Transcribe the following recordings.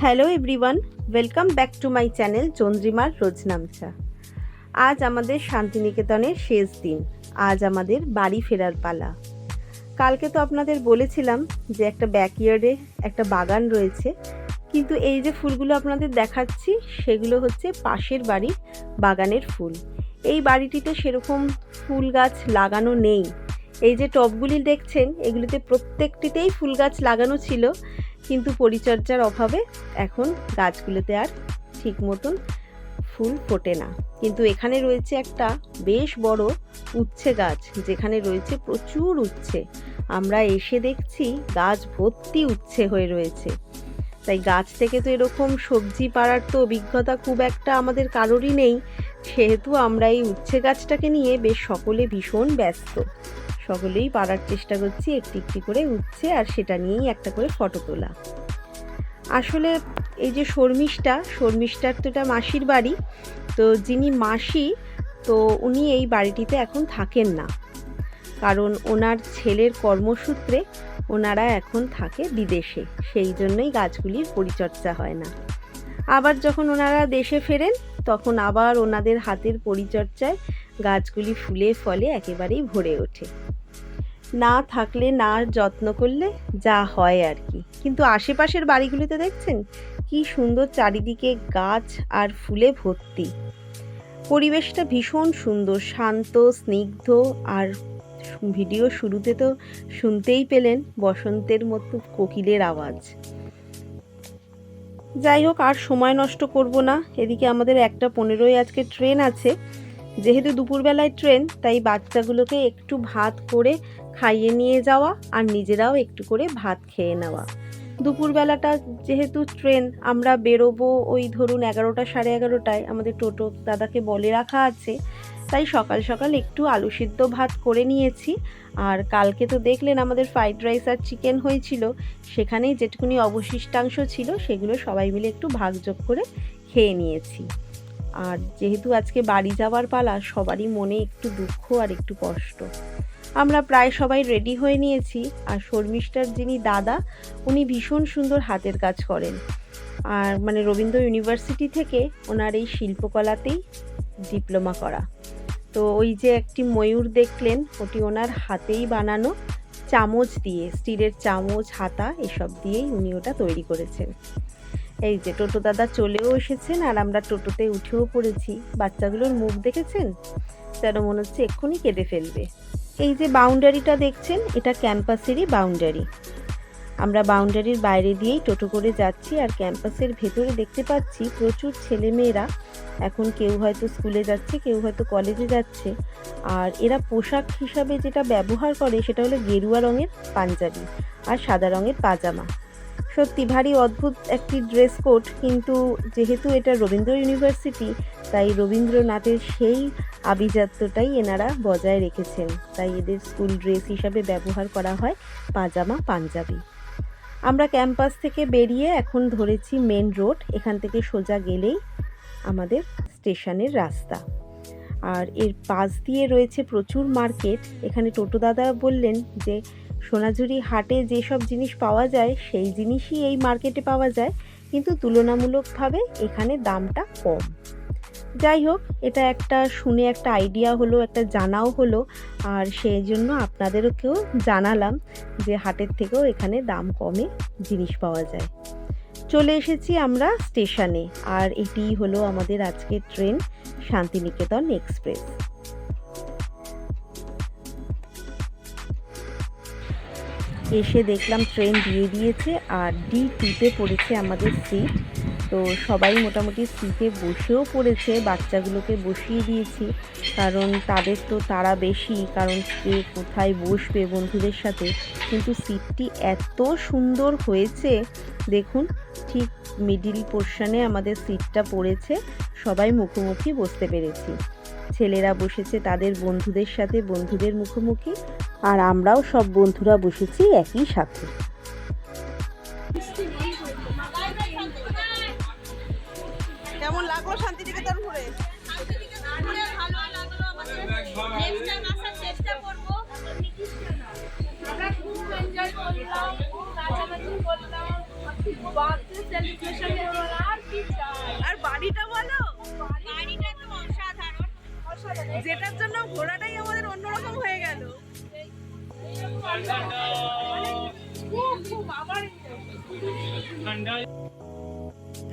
Hello everyone welcome back to my channel চন্দ্রিমার রোজনামচা আজ আমাদের শান্তিনিকেতনের শেষ দিন। আজ আমাদের বাড়ি ফেরার পালা। কালকে তো আপনাদের বলেছিলাম যে একটা ব্যাকইয়ার্ডে একটা বাগান রয়েছে। কিন্তু এই যে ফুলগুলো আপনাদের দেখাচ্ছি, সেগুলো হচ্ছে পাশের বাড়ির বাগানের ফুল। এই বাড়িটিতে সেরকম ফুল গাছ লাগানো নেই। এই যে টবগুলি দেখছেন, এগুলিতে প্রত্যেকটিতেই ফুল গাছ লাগানো ছিল, কিন্তু পরিচর্যার অভাবে এখন গাছগুলোতে আর ঠিক মতন ফুল ফোটে না। কিন্তু এখানে রয়েছে একটা বেশ বড় উচ্ছে গাছ, যেখানে রয়েছে প্রচুর উচ্ছে। আমরা এসে দেখছি গাছ ভর্তি উচ্ছে হয়ে রয়েছে। তাই গাছ থেকে তো এরকম সবজি পাড়ার তো অভিজ্ঞতা খুব একটা আমাদের কারোরই নেই। সেহেতু আমরা এই উচ্ছে গাছটাকে নিয়ে বেশ সকলে ভীষণ ব্যস্ত। সকলেই পাড়ার চেষ্টা করছি একটি একটি করে উচ্ছে আর সেটা নিয়েই একটা করে ফটো তোলা। আসলে এই যে শর্মিষ্ঠা, শর্মিষ্ঠার তো এটা মাসির বাড়ি। তো যিনি মাসি, তো উনি এই বাড়িটিতে এখন থাকেন না। কারণ ওনার ছেলের কর্মসূত্রে ওনারা এখন থাকে বিদেশে, সেই জন্যই গাছগুলির পরিচর্যা হয় না। আবার যখন ওনারা দেশে ফেরেন, তখন আবার ওনাদের হাতের পরিচর্যায় গাছগুলি ফুলে ফলে একেবারেই ভরে ওঠে। না থাকলে না যত্ন করলে যা হয় আর কি। কিন্তু আশেপাশের বাড়িগুলিতে দেখছেন? কি সুন্দর চারিদিকে গাছ আর ফুলে ভর্তি। পরিবেশটা ভীষণ সুন্দর, শান্ত, স্নিগ্ধ আর ভিডিও শুরুতে তো শুনতেই পেলেন বসন্তের মতো কোকিলের আওয়াজ। যাই হোক, আর সময় নষ্ট করব না। এদিকে আমাদের একটা পনেরোই আজকে ট্রেন আছে। যেহেতু দুপুরবেলায় ট্রেন, তাই বাচ্চাগুলোকে একটু ভাত করে খাইয়ে নিয়ে যাওয়া আর নিজেরাও একটু করে ভাত খেয়ে নেওয়া। দুপুরবেলাটা যেহেতু ট্রেন আমরা বেরোবো ওই ধরুন এগারোটা সাড়ে এগারোটায়, আমাদের টোটো দাদাকে বলে রাখা আছে। তাই সকাল সকাল একটু আলু সিদ্ধ ভাত করে নিয়েছি। আর কালকে তো দেখলেন আমাদের ফ্রাইড রাইস আর চিকেন হয়েছিল। সেখানেই যেটুকুনি অবশিষ্টাংশ ছিল, সেগুলো সবাই মিলে একটু ভাগযোগ করে খেয়ে নিয়েছি। আর যেহেতু আজকে বাড়ি যাওয়ার পালা, সবারই মনে একটু দুঃখ আর একটু কষ্ট। আমরা প্রায় সবাই রেডি হয়ে নিয়েছি। আর শর্মিষ্ঠার যিনি দাদা, উনি ভীষণ সুন্দর হাতের কাজ করেন। আর মানে রবীন্দ্র ইউনিভার্সিটি থেকে ওনার এই শিল্পকলাতেই ডিপ্লোমা করা। তো ওই যে একটি ময়ূর দেখলেন, ওটি ওনার হাতেই বানানো চামচ দিয়ে, স্টিলের চামচ, হাতা, এসব দিয়েই উনি ওটা তৈরি করেছেন। এই যে টোটো দাদা চলেও এসেছেন আর আমরা টোটোতে উঠেও পড়েছি। বাচ্চাগুলোর মুখ দেখেছেন? যেন মনে হচ্ছে এক্ষুনি কেঁদে ফেলবে। এই যে বাউন্ডারিটা দেখছেন, এটা ক্যাম্পাসেরই বাউন্ডারি। আমরা বাউন্ডারির বাইরে দিয়েই টোটো করে যাচ্ছি আর ক্যাম্পাসের ভেতরে দেখতে পাচ্ছি প্রচুর ছেলেমেয়েরা। এখন কেউ হয়তো স্কুলে যাচ্ছে, কেউ হয়তো কলেজে যাচ্ছে। আর এরা পোশাক হিসাবে যেটা ব্যবহার করে সেটা হলো গেরুয়া রঙের পাঞ্জাবি আর সাদা রঙের পাজামা। সত্যি ভারী অদ্ভুত একটি ড্রেস কোড কিন্তু যেহেতু এটা রবীন্দ্র ইউনিভার্সিটি তাই রবীন্দ্রনাথের সেই আভিজাত্যটাই এনারা বজায় রেখেছেন। তাই এদের স্কুল ড্রেস হিসাবে ব্যবহার করা হয় পাজামা, পাঞ্জাবি। আমরা ক্যাম্পাস থেকে বেরিয়ে এখন ধরেছি মেন রোড এখান থেকে সোজা গেলেই আমাদের স্টেশনের রাস্তা। আর এর পাশ দিয়ে রয়েছে প্রচুর মার্কেট এখানে টোটো দাদা বললেন যে সোনাঝুরি হাটে যেসব জিনিস পাওয়া যায়, সেই জিনিসই এই মার্কেটে পাওয়া যায়। কিন্তু তুলনামূলকভাবে এখানে দামটা কম। যাই হোক, এটা একটা শুনে একটা আইডিয়া হলো, একটা জানাও হলো। আর সেই জন্য আপনাদেরকেও জানালাম যে হাটের থেকেও এখানে দাম কমে জিনিস পাওয়া যায়। চলে এসেছি আমরা স্টেশনে। আর এটিই হলো আমাদের আজকের ট্রেন, শান্তিনিকেতন এক্সপ্রেস। এসে দেখলাম ট্রেন দিয়ে দিয়েছে আর ডি টুতে পড়েছে আমাদের সিট তো সবাই মোটামুটি সিটে বসেও পড়েছে, বাচ্চাগুলোকে বসিয়ে দিয়েছি। কারণ তাদের তো তারা বেশি, কারণ কে কোথায় বসবে বন্ধুদের সাথে। কিন্তু সিটটি এত সুন্দর হয়েছে, দেখুন, ঠিক মিডিল পোর্শনে আমাদের সিটটা পড়েছে। সবাই মুখোমুখি বসতে পেরেছি। ছেলেরা বসেছে তাদের বন্ধুদের সাথে, বন্ধুদের মুখোমুখি। আর আমরাও সব বন্ধুরা বসেছি একই সাথে। কেমন লাগল শান্তিনিকেতন আর বাড়িটা বলো? বাড়িটা তো অসাধারণ। যেটার জন্য ঘোরাটাই আমাদের অন্যরকম হয়ে গেল।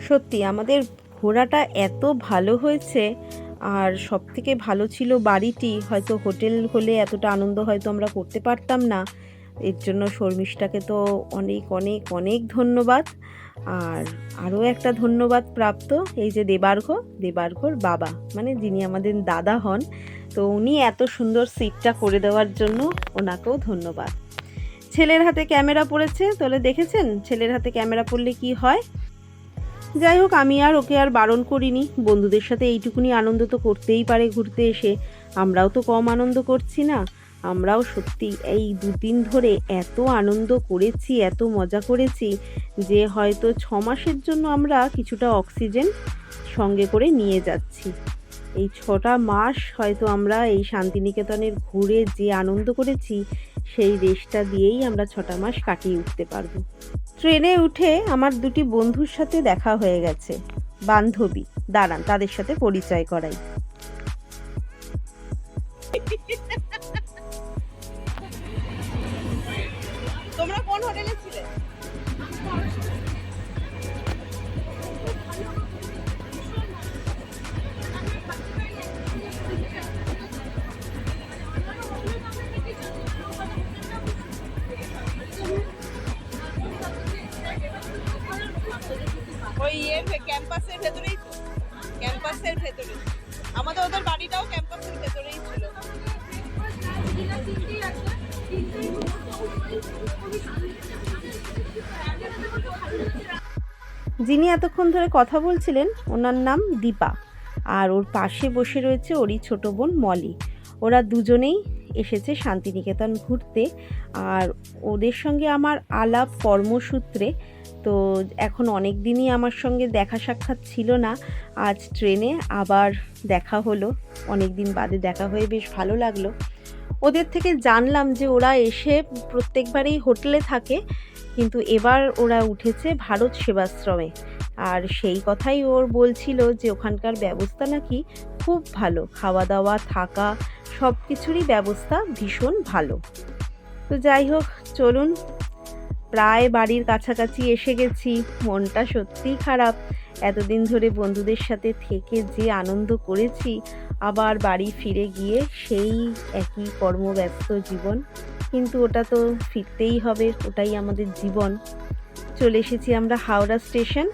সত্যি, আমাদের ঘোরাটা এত ভালো হয়েছে, আর সব থেকে ভালো ছিল বাড়িটি। হয়তো হোটেল হলে এতটা আনন্দ হয়তো আমরা করতে পারতাম না। এর জন্য শর্মিষ্ঠাকে তো অনেক অনেক অনেক ধন্যবাদ। আর আরও একটা ধন্যবাদ প্রাপ্ত, এই যে দেবার্ঘ, দেবার্ঘর বাবা মানে যিনি আমাদের দাদা হন, তো উনি এত সুন্দর সিটটা করে দেওয়ার জন্য ওনাকেও ধন্যবাদ। ছেলের হাতে ক্যামেরা পড়েছে, তাহলে দেখেছেন ছেলের হাতে ক্যামেরা পড়লে কি হয়? যাই হোক, আমি আর ওকে আর বারণ করিনি, বন্ধুদের সাথে এইটুকুনি আনন্দ তো করতেই পারে ঘুরতে এসে, আমরাও তো কম আনন্দ করছি না। আমরাও সত্যি এই দুদিন ধরে এত আনন্দ করেছি, এত মজা করেছি যে হয়তো ছ মাসের জন্য আমরা কিছুটা অক্সিজেন সঙ্গে করে নিয়ে যাচ্ছি। এই ছটা মাস হয়তো আমরা এই শান্তিনিকেতনের ঘুরে যে আনন্দ করেছি, সেই রেশটা দিয়েই আমরা ছটা মাস কাটিয়ে উঠতে পারব। ট্রেনে উঠে আমার দুটি বন্ধুর সাথে দেখা হয়ে গেছে। বান্ধবী, দাঁড়ান, তাদের সাথে পরিচয় করাই। ওই ইয়ের ক্যাম্পাসের ভেতরেই তো। ক্যাম্পাসের ভেতরে। আমাদের ওদের বাড়িটাও ক্যাম্পাসের ভেতরেই ছিল। যিনি এতক্ষণ ধরে কথা বলছিলেন, ওনার নাম দীপা। আর ওর পাশে বসে রয়েছে ওরই ছোট বোন মলি। ওরা দুজনেই এসেছে শান্তিনিকেতন ঘুরতে। আর ওদের সঙ্গে আমার আলাপ কর্মসূত্রে, তো এখন অনেক দিনই আমার সঙ্গে দেখা সাক্ষাৎ ছিল না। আজ ট্রেনে আবার দেখা হলো। অনেক দিন বাদে দেখা হয়ে বেশ ভালো লাগল। ওদের থেকে জানলাম যে ওরা এসে প্রত্যেকবারেই হোটেলে থাকে, কিন্তু এবার ওরা উঠেছে ভারত সেবাশ্রমে। আর সেই কথাই ওর বলছিল যে ওখানকার ব্যবস্থা নাকি খুব ভালো খাওয়া দাওয়া থাকা সব কিছুরই ব্যবস্থা ভীষণ ভালো। তো যাই হোক, চলুন। প্রায় বাড়ির কাছাকাছি এসে গেছি, মনটা সত্যিই খারাপ। এতদিন ধরে বন্ধুদের সাথে থেকে যে আনন্দ করেছি, আবার বাড়ি ফিরে গিয়ে সেই একই কর্মব্যস্ত জীবন। কিন্তু ওটা তো ফিরতেই হবে, ওটাই আমাদের জীবন। চলে এসেছি আমরা হাওড়া স্টেশন।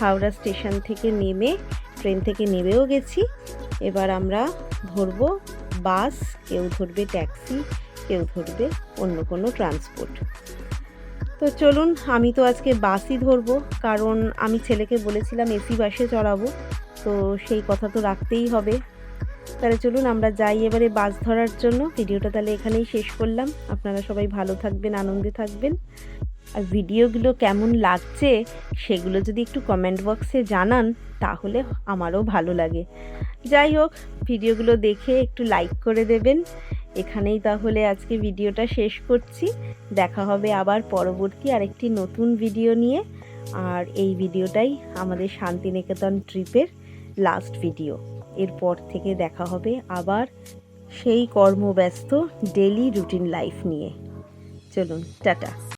হাওড়া স্টেশন থেকে নেমে, ট্রেন থেকে নেমেও গেছি। এবার আমরা ধরবো বাস, কেউ ধরবে ট্যাক্সি, কেউ ধরবে অন্য কোনো ট্রান্সপোর্ট। তো চলুন, আমি তো আজকে বাসই ধরবো, কারণ আমি ছেলেকে বলেছিলাম এসি বাসে চড়াবো, তো সেই কথা তো রাখতেই হবে। তাহলে চলুন, আমরা যাই এবারে বাস ধরার জন্য। ভিডিওটা তাহলে এখানেই শেষ করলাম। আপনারা সবাই ভালো থাকবেন, আনন্দে থাকবেন। আর ভিডিওগুলো কেমন লাগছে, সেগুলো যদি একটু কমেন্ট বক্সে জানান, তাহলে আমারও ভালো লাগে। যাই হোক, ভিডিওগুলো দেখে একটু লাইক করে দেবেন। এখানেই তাহলে আজকে ভিডিওটা শেষ করছি। দেখা হবে আবার পরবর্তী আরেকটি নতুন ভিডিও নিয়ে। আর এই ভিডিওটাই আমাদের শান্তিনিকেতন ট্রিপের লাস্ট ভিডিও এরপর থেকে দেখা হবে আবার সেই কর্মব্যস্ত ডেলি রুটিন লাইফ নিয়ে। চলুন, টাটা।